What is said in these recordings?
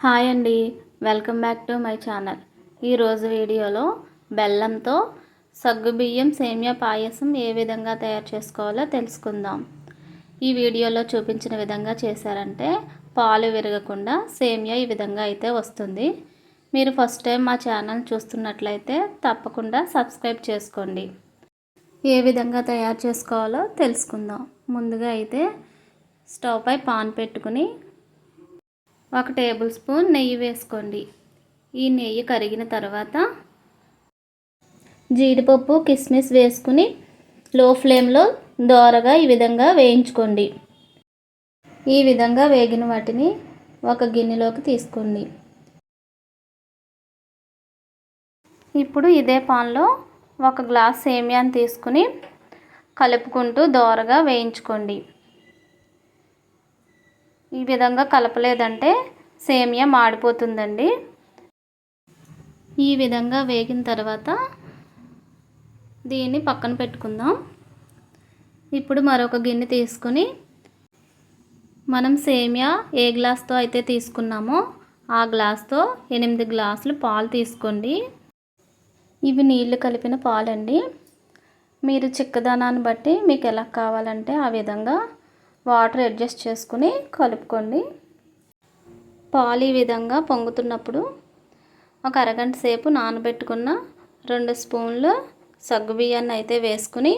Hi అండి. Welcome back to my channel. ఈరోజు వీడియోలో బెల్లంతో సగ్గుబియ్యం సేమియా పాయసం ఏ విధంగా తయారు చేసుకోవాలో తెలుసుకుందాం. ఈ వీడియోలో చూపించిన విధంగా చేశారంటే పాలు విరగకుండా సేమియా ఈ విధంగా అయితే వస్తుంది. మీరు ఫస్ట్ టైం మా ఛానల్ చూస్తున్నట్లయితే తప్పకుండా సబ్స్క్రైబ్ చేసుకోండి. ఏ విధంగా తయారు చేసుకోవాలో తెలుసుకుందాం. ముందుగా అయితే స్టవ్ పై పాన్ పెట్టుకుని ఒక టేబుల్ స్పూన్ నెయ్యి వేసుకోండి. ఈ నెయ్యి కరిగిన తర్వాత జీడిపప్పు కిస్మిస్ వేసుకుని లో ఫ్లేమ్లో దోరగా ఈ విధంగా వేయించుకోండి. ఈ విధంగా వేగిన వాటిని ఒక గిన్నెలోకి తీసుకోండి. ఇప్పుడు ఇదే పాన్లో ఒక గ్లాస్ సేమియాన్ తీసుకుని కలుపుకుంటూ దోరగా వేయించుకోండి. ఈ విధంగా కలపలేదంటే సేమియా మాడిపోతుందండి. ఈ విధంగా వేగిన తర్వాత దీన్ని పక్కన పెట్టుకుందాం. ఇప్పుడు మరొక గిన్నె తీసుకుని మనం సేమియా ఏ గ్లాస్తో అయితే తీసుకున్నామో ఆ గ్లాస్తో ఎనిమిది గ్లాసులు పాలు తీసుకోండి. ఇవి నీళ్ళు కలిపిన పాలండి. మీరు చిక్కదనాన్ని బట్టి మీకు ఎలా కావాలంటే ఆ విధంగా వాటర్ అడ్జస్ట్ చేసుకుని కలుపుకోండి. పాలు ఈ విధంగా పొంగుతున్నప్పుడు ఒక అరగంట సేపు నానబెట్టుకున్న రెండు స్పూన్లు సగ్గుబియ్యాన్ని అయితే వేసుకుని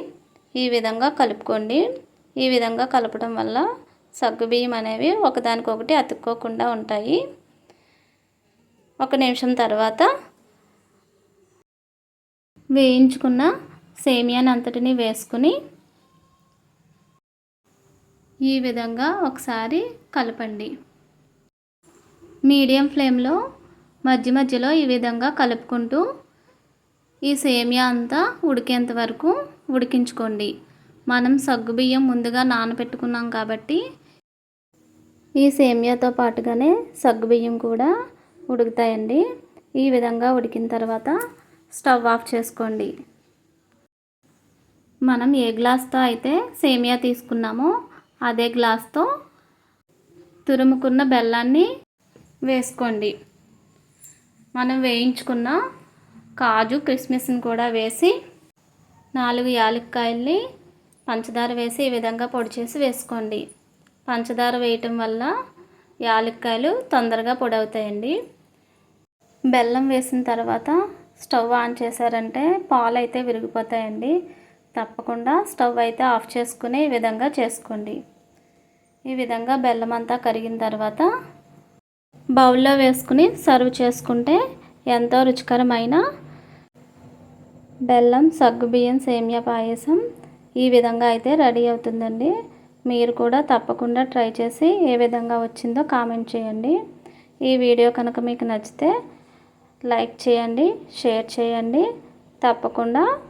ఈ విధంగా కలుపుకోండి. ఈ విధంగా కలపడం వల్ల సగ్గుబియ్యం అనేవి ఒకదానికొకటి అతుక్కోకుండా ఉంటాయి. ఒక నిమిషం తర్వాత వేయించుకున్న సేమియాని అంతటిని వేసుకుని ఈ విధంగా ఒకసారి కలపండి. మీడియం ఫ్లేమ్లో మధ్య మధ్యలో ఈ విధంగా కలుపుకుంటూ ఈ సేమియా అంతా ఉడికేంత వరకు ఉడికించుకోండి. మనం సగ్గుబియ్యం ముందుగా నానబెట్టుకున్నాం కాబట్టి ఈ సేమియాతో పాటుగానే సగ్గుబియ్యం కూడా ఉడుకుతాయండి. ఈ విధంగా ఉడికిన తర్వాత స్టవ్ ఆఫ్ చేసుకోండి. మనం ఏ గ్లాస్తో అయితే సేమియా తీసుకున్నామో అదే గ్లాస్తో తురుముకున్న బెల్లాన్ని వేసుకోండి. మనం వేయించుకున్న కాజు కిస్మిస్ని కూడా వేసి నాలుగు యాలక్కాయల్ని పంచదార వేసి ఈ విధంగా పొడి చేసి వేసుకోండి. పంచదార వేయటం వల్ల యాలక్కాయలు తొందరగా పొడి అవుతాయండి. బెల్లం వేసిన తర్వాత స్టవ్ ఆన్ చేశారంటే పాలు అయితే విరిగిపోతాయండి. తప్పకుండా స్టవ్ అయితే ఆఫ్ చేసుకుని ఈ విధంగా చేసుకోండి. ఈ విధంగా బెల్లం అంతా కరిగిన తర్వాత బౌల్లో వేసుకుని సర్వ్ చేసుకుంటే ఎంతో రుచికరమైన బెల్లం సగ్గుబియ్యం సేమియా పాయసం ఈ విధంగా అయితే రెడీ అవుతుందండి. మీరు కూడా తప్పకుండా ట్రై చేసి ఏ విధంగా వచ్చిందో కామెంట్ చేయండి. ఈ వీడియో కనుక మీకు నచ్చితే లైక్ చేయండి షేర్ చేయండి. తప్పకుండా